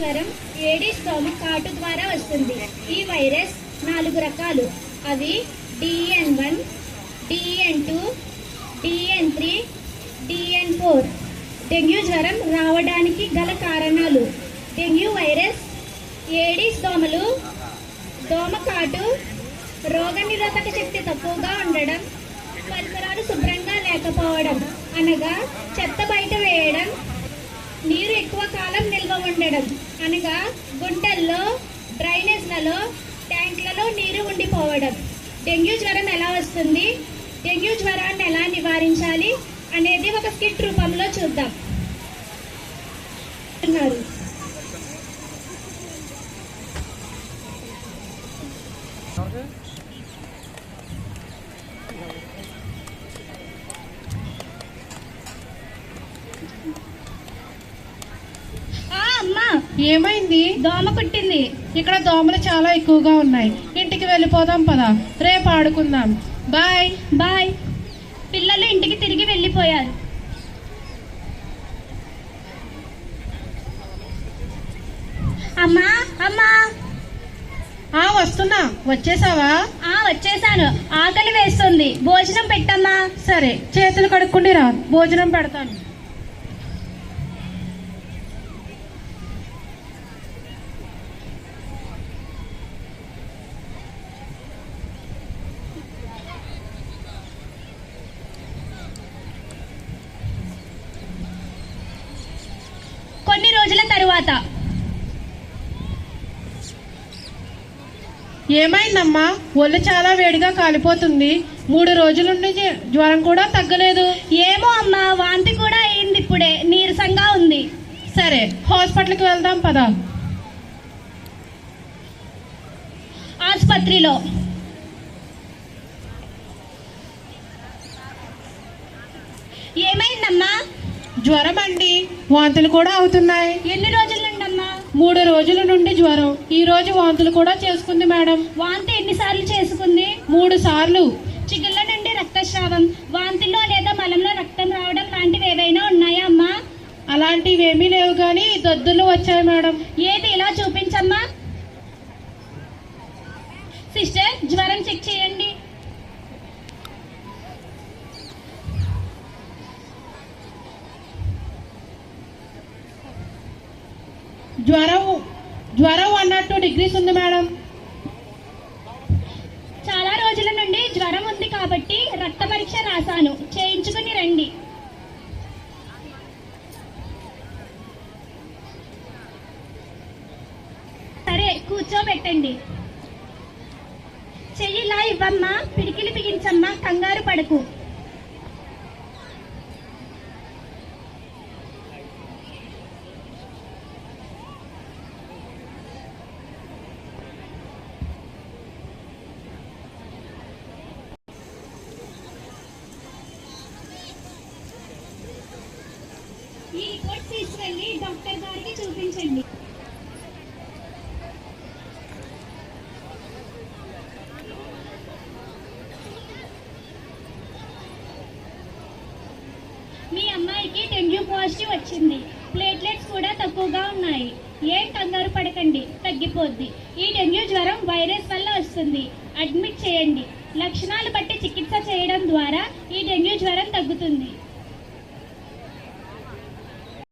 జ్వరం ఏడిస్ దోమ కాటు ద్వారా వస్తుంది. ఈ వైరస్ నాలుగు రకాలు. అవి DN one DN two DN three DN four. Dengue జ్వరం రావడానికి గల కారణాలు. డెంగ్యూ వైరస్ ఏడిస్ దోమలు దోమకాటు రోగనిరోధక శక్తి తక్కువగా ఉండడం పరిసరాలు శుభ్రంగా లేకపోవడం అనగా చెత్త బయట వేయడం నీరు ఎక్కువ కాలం నిల్వ ఉండడం. అనగా గుంటల్లో డ్రైనేజ్లలో ట్యాంక్లలో నీరు ఉండిపోవడం. డెంగ్యూ జ్వరం ఎలా వస్తుంది? డెంగ్యూ జ్వరాన్ని ఎలా నివారించాలి అనేది ఒక స్కిట్ రూపంలో చూద్దాం. Okay. ఏమైంది? దోమ కుట్టింది ఇక్కడ దోమలు చాలా ఎక్కువగా ఉన్నాయి. ఇంటికి వెళ్ళిపోదాం పదా. రేపు ఆడుకుందాం. బాయ్. బాయ్. పిల్లలు ఇంటికి తిరిగి వెళ్ళిపోయారు. అమ్మా అమ్మా. ఆ వస్తున్నా. వచ్చేసావా? ఆ వచ్చేసాను. ఆకలి వేస్తుంది. భోజనం పెట్టమ్మా. సరే. చేతులు కడుక్కుండి రా. భోజనం పెడతాను కొన్ని రోజుల తరువాత ఏమైందమ్మా? ఒళ్ళు చాలా వేడిగా కాలిపోతుంది. మూడు రోజుల నుండి జ్వ- జ్వరం కూడా తగ్గలేదు. ఏమో అమ్మా వాంతి కూడా అయింది ఇప్పుడే. నీరసంగా ఉంది. సరే హాస్పిటల్కి వెళ్దాం పదా. ఆసుపత్రిలో. ఏమైందమ్మా? జ్వరం అండి. వాంతులు కూడా అవుతున్నాయి. ఎన్ని రోజుల నుండమ్మా మూడు రోజుల నుండి జ్వరం. ఈ రోజు వాంతులు కూడా చేసుకుంది మేడం. వాంతి ఎన్నిసార్లు చేసుకుంది? మూడు సార్లు. చిగుళ్ళ నుండి రక్తస్రావం వాంతిలో లేదా మలంలో రక్తం రావడం లాంటివి ఏవైనా ఉన్నాయా అమ్మా? అలాంటివి ఏమీ లేవు కానీ దద్దులు వచ్చాయి మేడం. ఏది? జ్వరం జ్వరం వన్ టూ డిగ్రీస్ ఉంది మేడం. చాలా రోజుల నుండి జ్వరం ఉంది కాబట్టి రక్త పరీక్ష రాశాను. చేయించుకుని రండి. సరే కూర్చోబెట్టండి. చెయ్యిలా ఇవ్వమ్మా పిడికిలి బిగించమ్మా కంగారు పడకు. అమ్మాయికి డెంగ్యూ పాజిటివ్ వచ్చింది. ప్లేట్లెట్స్ కూడా తక్కువగా ఉన్నాయి. ఏం కంగారు పడకండి తగ్గిపోద్ది. ఈ డెంగ్యూ జ్వరం వైరస్ వల్ల వస్తుంది. అడ్మిట్ చేయండి. లక్షణాలు బట్టి చికిత్స చేయడం ద్వారా ఈ డెంగ్యూ జ్వరం తగ్గుతుంది.